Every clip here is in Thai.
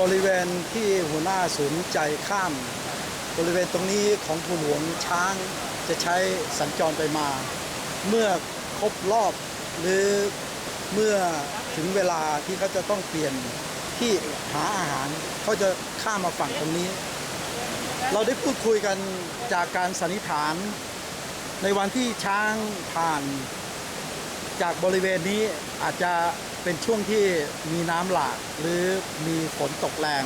บริเวณที่หัวหน้าศูนย์ใจข้าม บริเวณตรงนี้ของภูหลวงช้างจะใช้สัญจรไปมา เมื่อครบรอบหรือเมื่อถึงเวลาที่เขาจะต้องเปลี่ยนที่หาอาหารเขาจะข้ามมาฝั่งตรงนี้ เราได้พูดคุยกันจากการสันนิษฐาน ในวันที่ช้างผ่าน จากบริเวณนี้อาจจะ เป็นช่วงที่มีน้ำหลากหรือมีฝนตกแรง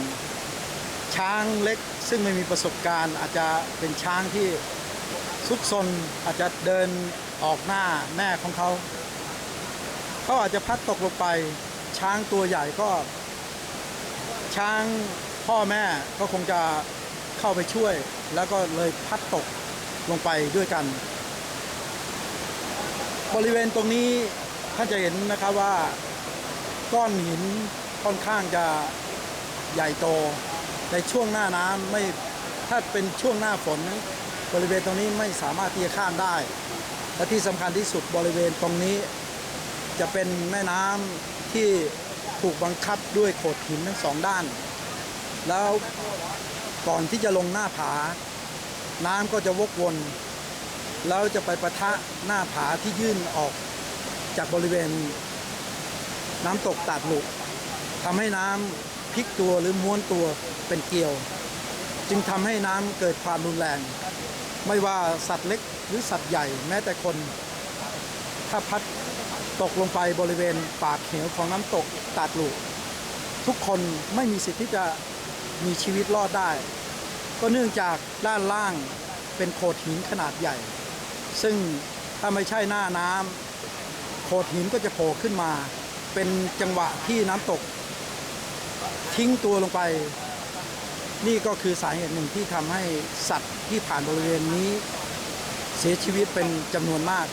ช้างเล็กซึ่งไม่มีประสบการณ์อาจจะเป็นช้างที่สุดซนอาจจะเดินออกหน้าแม่ของเขา เขาอาจจะพัดตกลงไป ช้างตัวใหญ่ก็ ช้างพ่อแม่ก็คงจะเข้าไปช่วย แล้วก็เลยพัดตกลงไปด้วยกัน บริเวณตรงนี้ท่านจะเห็นนะครับว่า ก้อนหินค่อนข้างจะใหญ่โต ในช่วงหน้าน้ำไม่ถ้าเป็นช่วงหน้าฝนบริเวณตรงนี้ไม่สามารถที่จะข้ามได้ และที่สำคัญที่สุดบริเวณตรงนี้ จะเป็นแม่น้ำที่ถูกบังคับด้วยโขดหินทั้งสองด้าน แล้วก่อนที่จะลงหน้าผา น้ำก็จะวกวน แล้วจะไปประทะหน้าผาที่ยื่นออกจากบริเวณ น้ำตกตาดหลุทำให้น้ำพลิกตัวหรือม้วนตัวเป็นเกลียว จึงทำให้น้ำเกิดความรุนแรง ไม่ว่าสัตว์เล็กหรือสัตว์ใหญ่แม้แต่คน ถ้าพัดตกลงไปบริเวณปากเหวของน้ำตกตาดหลุทุกคนไม่มีสิทธิ์ที่จะมีชีวิตรอดได้ ก็เนื่องจากด้านล่างเป็นโขดหินขนาดใหญ่ ซึ่งถ้าไม่ใช่หน้าน้ำโขดหินก็จะโผล่ขึ้นมา เป็นจังหวะที่น้ำตก ทิ้งตัวลงไป นี่ก็คือสาเหตุหนึ่งที่ทำให้สัตว์ที่ผ่านบริเวณนี้ เสียชีวิตเป็นจำนวนมาก